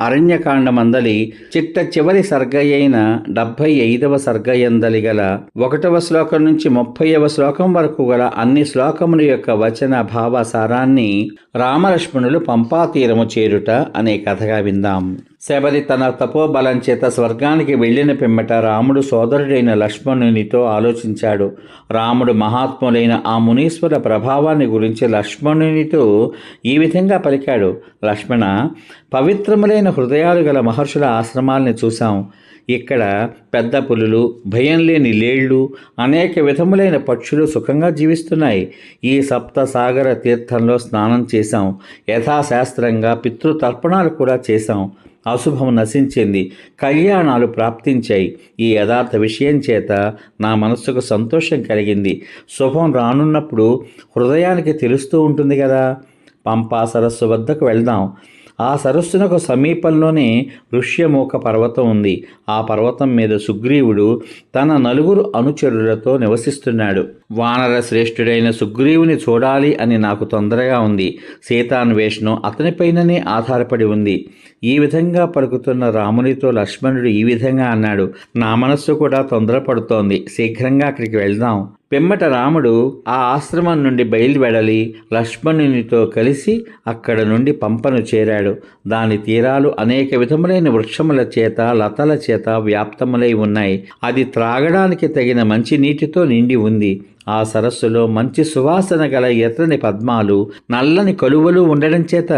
అరణ్యకాండమందలి చిట్ట చివరి సర్గయైన డెబ్భై ఐదవ సర్గయందలి గల ఒకటవ శ్లోకం నుంచి ముప్పైవ శ్లోకం వరకు గల అన్ని శ్లోకముల యొక్క వచన భావ సారాన్ని రామలక్ష్మణులు పంపాతీరము చేరుట అనే కథగా విందాం. శబరి తన తపోబలం చేత స్వర్గానికి వెళ్ళిన పిమ్మట రాముడు సోదరుడైన లక్ష్మణునితో ఆలోచించాడు. రాముడు మహాత్ములైన ఆ మునీశ్వర ప్రభావాన్ని గురించి లక్ష్మణునితో ఈ విధంగా పలికాడు. లక్ష్మణ పవిత్రములైన హృదయాలు గల మహర్షుల ఆశ్రమాల్ని చూశాం. ఇక్కడ పెద్ద పులులు భయం లేని లేళ్ళు అనేక విధములైన పక్షులు సుఖంగా జీవిస్తున్నాయి. ఈ సప్త సాగర తీర్థంలో స్నానం చేశాం. యథాశాస్త్రంగా పితృతర్పణాలు కూడా చేశాం. అశుభం నశించింది. కళ్యాణాలు ప్రాప్తించాయి. ఈ యథార్థ విషయం చేత నా మనస్సుకు సంతోషం కలిగింది. శుభం రానున్నప్పుడు హృదయానికి తెలుస్తూ ఉంటుంది కదా. పంపా సరస్సు వద్దకు వెళ్దాం. ఆ సరస్సునకు సమీపంలోనే ఋష్యమూక పర్వతం ఉంది. ఆ పర్వతం మీద సుగ్రీవుడు తన నలుగురు అనుచరులతో నివసిస్తున్నాడు. వానర శ్రేష్ఠుడైన సుగ్రీవుని చూడాలి అని నాకు తొందరగా ఉంది. సీతాన్వేషణం అతనిపైననే ఆధారపడి ఉంది. ఈ విధంగా పలుకుతున్న రామునితో లక్ష్మణుడు ఈ విధంగా అన్నాడు. నా మనస్సు కూడా తొందరపడుతోంది. శీఘ్రంగా అక్కడికి వెళ్దాం. పిమ్మట రాముడు ఆ ఆశ్రమం నుండి బయలువెడలి లక్ష్మణునితో కలిసి అక్కడ నుండి పంపను చేరాడు. దాని తీరాలు అనేక విధములైన వృక్షముల చేత లతల చేత వ్యాప్తములై ఉన్నాయి. అది త్రాగడానికి తగిన మంచి నీటితో నిండి ఉంది. ఆ సరస్సులో మంచి సువాసన గల ఎర్రని పద్మాలు నల్లని కలువలు ఉండడం చేత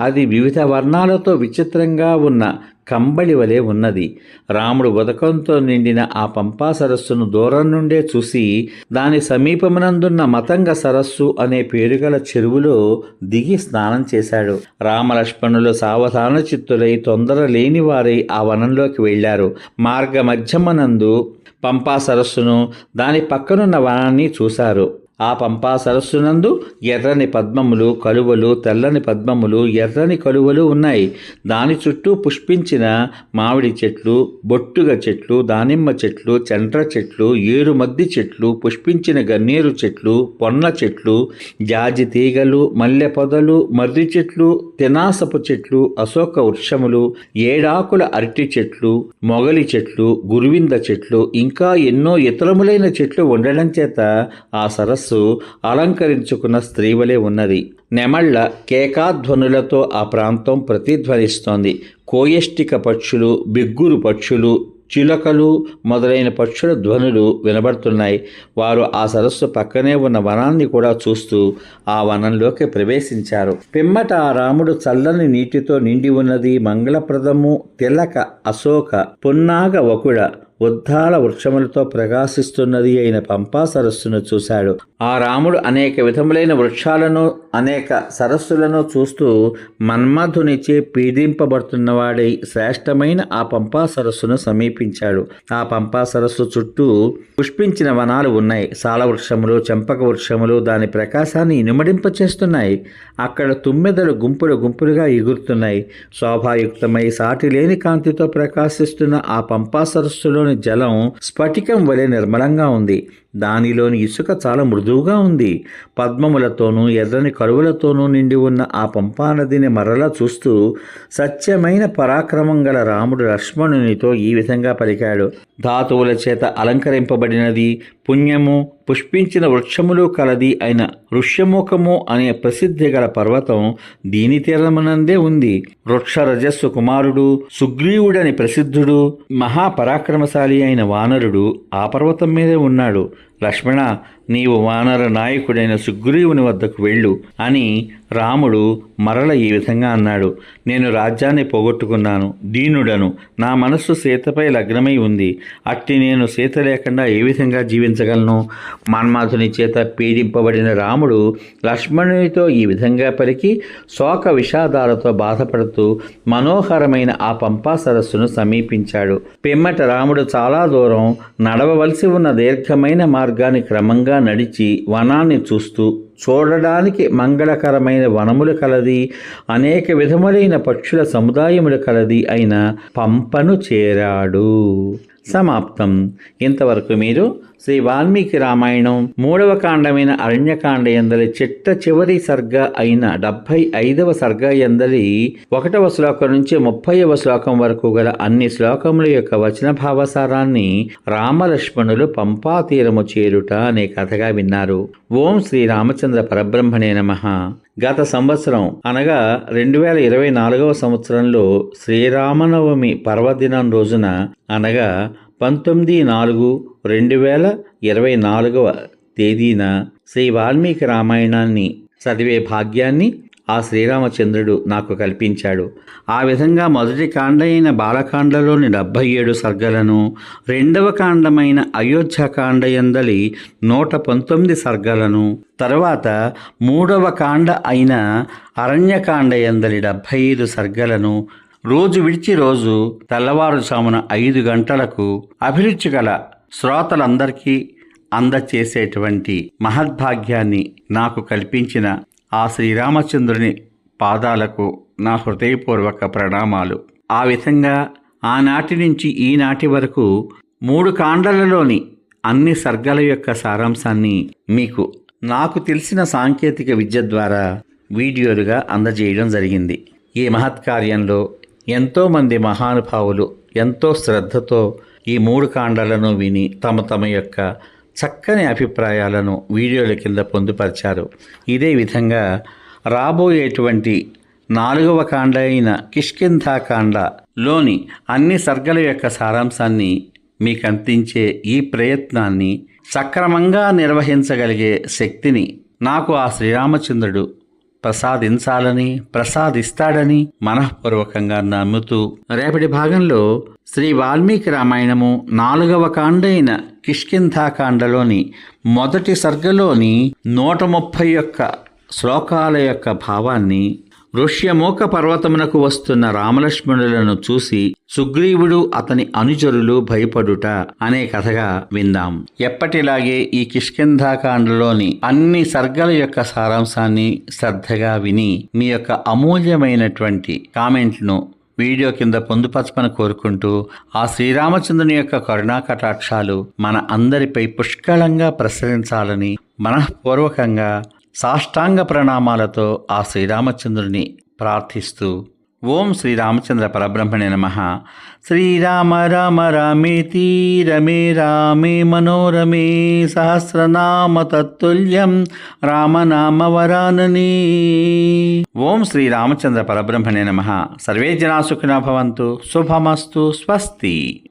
అది వివిధ వర్ణాలతో విచిత్రంగా ఉన్న కంబళి వలె ఉన్నది. రాముడు ఉదకంతో నిండిన ఆ పంపా సరస్సును దూరం నుండే చూసి దాని సమీపమునందున్న మతంగ సరస్సు అనే పేరుగల చెరువులో దిగి స్నానం చేశాడు. రామలక్ష్మణులు సావధాన చిత్తులై తొందర లేని వారై ఆ వనంలోకి వెళ్ళారు. మార్గ మధ్యమనందు పంపా సరస్సును. దాని పక్కనున్న వనాన్ని చూశారు. ఆ పంపా సరస్సునందు ఎర్రని పద్మములు కలువలు తెల్లని పద్మములు ఎర్రని కలువలు ఉన్నాయి. దాని చుట్టూ పుష్పించిన మామిడి చెట్లు బొట్టుగ చెట్లు దానిమ్మ చెట్లు చండ్ర చెట్లు ఏరుమద్ది చెట్లు పుష్పించిన గన్నేరు చెట్లు పొన్న చెట్లు జాజి తీగలు మల్లె పొదలు మర్రి చెట్లు తినాసపు చెట్లు అశోక వృక్షములు ఏడాకుల అరటి చెట్లు మొగలి చెట్లు గురువింద చెట్లు ఇంకా ఎన్నో ఇతరములైన చెట్లు ఉండడం చేత ఆ సరస్సు అలంకరించుకున్న స్త్రీవలే ఉన్నది. నెమళ్ళ కేకాధ్వనులతో ఆ ప్రాంతం ప్రతిధ్వనిస్తోంది. కోయష్టిక పక్షులు బిగ్గురు పక్షులు చిలకలు మొదలైన పక్షుల ధ్వనులు వినబడుతున్నాయి. వారు ఆ సరస్సు పక్కనే ఉన్న వనాన్ని కూడా చూస్తూ ఆ వనంలోకి ప్రవేశించారు. పిమ్మట ఆ రాముడు చల్లని నీటితో నిండి ఉన్నది మంగళప్రదము తిలక అశోక పున్నాగ వకుడ ఉద్దాల వృక్షములతో ప్రకాశిస్తున్నది అయిన పంపా సరస్సును చూశాడు. ఆ రాముడు అనేక విధములైన వృక్షాలను అనేక సరస్సులను చూస్తూ మన్మధునిచే పీడింపబడుతున్నవాడై శ్రేష్టమైన ఆ పంపా సరస్సును సమీపించాడు. ఆ పంపా సరస్సు చుట్టూ పుష్పించిన వనాలు ఉన్నాయి. సాలవృక్షములు చెంపక వృక్షములు దాని ప్రకాశాన్ని ఇనుమడింపచేస్తున్నాయి. అక్కడ తుమ్మెదలు గుంపులు గుంపులుగా ఎగురుతున్నాయి. శోభాయుక్తమై సాటి లేని కాంతితో ప్రకాశిస్తున్న ఆ పంపా సరస్సులోని జలం స్ఫటికం వలె నిర్మలంగా ఉంది. దానిలోని ఇసుక చాలా మృదువుగా ఉంది. పద్మములతోనూ ఎర్రని కరువులతోనూ నిండి ఉన్న ఆ పంపానదిని మరలా చూస్తూ సత్యమైన పరాక్రమం గల రాముడు లక్ష్మణునితో ఈ విధంగా పలికాడు. ధాతువుల చేత అలంకరింపబడినది పుణ్యము పుష్పించిన వృక్షములు కలది అయిన ఋష్యముఖము అనే ప్రసిద్ధి గల పర్వతం దీని తీరమునందే ఉంది. వృక్ష రజస్సు కుమారుడు సుగ్రీవుడని ప్రసిద్ధుడు మహాపరాక్రమశాలి అయిన వానరుడు ఆ పర్వతం మీదే ఉన్నాడు. లక్ష్మణ నీవు వానర నాయకుడైన సుగ్రీవుని వద్దకు వెళ్ళు అని రాముడు మరల ఈ విధంగా అన్నాడు. నేను రాజ్యాన్ని పోగొట్టుకున్నాను దీనుడను. నా మనస్సు సీతపై లగ్నమై ఉంది. అట్టి నేను సీత లేకుండా ఏ విధంగా జీవించగలను? మన్మాధుని చేత పీడింపబడిన రాముడు లక్ష్మణునితో ఈ విధంగా పలికి శోక విషాదాలతో బాధపడుతూ మనోహరమైన ఆ పంపా సరస్సును సమీపించాడు. పిమ్మట రాముడు చాలా దూరం నడవవలసి ఉన్న దీర్ఘమైన మార్గాన్ని క్రమంగా నడిచి వనాన్ని చూస్తూ చూడడానికి మంగళకరమైన వనములు కలది అనేక విధములైన పక్షుల సముదాయములు కలది అయిన పంపను చేరాడు. సమాప్తం. ఇంతవరకు మీరు శ్రీ వాల్మీకి రామాయణం మూడవ కాండమైన అరణ్యకాండ ఎందలి చిట్ట చివరి సర్గ అయిన డెబ్భై ఐదవ సర్గ ఎందలి ఒకటవ శ్లోకం నుంచి ముప్పైవ శ్లోకం వరకు గల అన్ని శ్లోకముల యొక్క వచన భావసారాన్ని రామలక్ష్మణులు పంపా తీరము చేరుట అనే కథగా విన్నారు. ఓం శ్రీ రామచంద్ర పరబ్రహ్మణే నమ. గత సంవత్సరం అనగా రెండు వేల ఇరవై నాలుగవ సంవత్సరంలో శ్రీరామనవమి పర్వదినం రోజున అనగా పంతొమ్మిది నాలుగు రెండు వేల ఇరవై నాలుగవ తేదీన శ్రీ వాల్మీకి రామాయణాన్ని చదివే భాగ్యాన్ని ఆ శ్రీరామచంద్రుడు నాకు కల్పించాడు. ఆ విధంగా మొదటి కాండ అయిన బాలకాండలోని డెబ్భై ఏడు సర్గలను రెండవ కాండమైన అయోధ్యకాండ ఎందలి నూట పంతొమ్మిది సర్గలను తర్వాత మూడవ కాండ అయిన అరణ్యకాండ ఎందలి డెబ్భై ఐదు సర్గలను రోజు విడిచి రోజు తెల్లవారుజామున ఐదు గంటలకు అభిరుచి గల శ్రోతలందరికీ అందచేసేటువంటి మహద్భాగ్యాన్ని నాకు కల్పించిన ఆ శ్రీరామచంద్రుని పాదాలకు నా హృదయపూర్వక ప్రణామాలు. ఆ విధంగా ఆనాటి నుంచి ఈనాటి వరకు మూడు కాండలలోని అన్ని సర్గల యొక్క సారాంశాన్ని మీకు నాకు తెలిసిన సాంకేతిక విద్య ద్వారా వీడియోలుగా అందజేయడం జరిగింది. ఈ మహత్కార్యంలో ఎంతోమంది మహానుభావులు ఎంతో శ్రద్ధతో ఈ మూడు కాండాలను విని తమ తమ యొక్క చక్కని అభిప్రాయాలను వీడియోల కింద పొందుపరిచారు. ఇదే విధంగా రాబోయేటువంటి నాలుగవ కాండ అయిన కిష్కింధాకాండలోని అన్ని సర్గల యొక్క సారాంశాన్ని మీకు అందించే ఈ ప్రయత్నాన్ని సక్రమంగా నిర్వహించగలిగే శక్తిని నాకు ఆ శ్రీరామచంద్రుడు ప్రసాదించాలని ప్రసాదిస్తాడని మనఃపూర్వకంగా నమ్ముతూ రేపటి భాగంలో శ్రీ వాల్మీకి రామాయణము నాలుగవ కాండైన కిష్కింధాకాండలోని మొదటి సర్గలోని నూట ముప్పై యొక్క శ్లోకాల యొక్క భావాన్ని ఋష్యమూక పర్వతమునకు వస్తున్న రామలక్ష్మణులను చూసి సుగ్రీవుడు అతని అనుచరులు భయపడుట అనే కథగా విందాం. ఎప్పటిలాగే ఈ కిష్కింధాకాండలోని అన్ని సర్గల యొక్క సారాంశాన్ని శ్రద్ధగా విని మీ యొక్క అమూల్యమైనటువంటి కామెంట్ను వీడియో కింద పొందుపరచమని కోరుకుంటూ ఆ శ్రీరామచంద్రుని యొక్క కరుణా కటాక్షాలు మన అందరిపై పుష్కలంగా ప్రసరించాలని మనఃపూర్వకంగా సాష్టాంగ ప్రణామాలతో ఆ శ్రీరామచంద్రుని ప్రార్థిస్తూ ఓం శ్రీరామచంద్ర పరబ్రహ్మణే నమ. శ్రీరామ రామ రామేతి రమే రామే మనోరమే సహస్రనామ తత్తుల్యం రామనామ వరానని. ఓం శ్రీరామచంద్ర పరబ్రహ్మణే నమ. సర్వే జనా సుఖినో భవంతు. శుభమస్తు. స్వస్తి.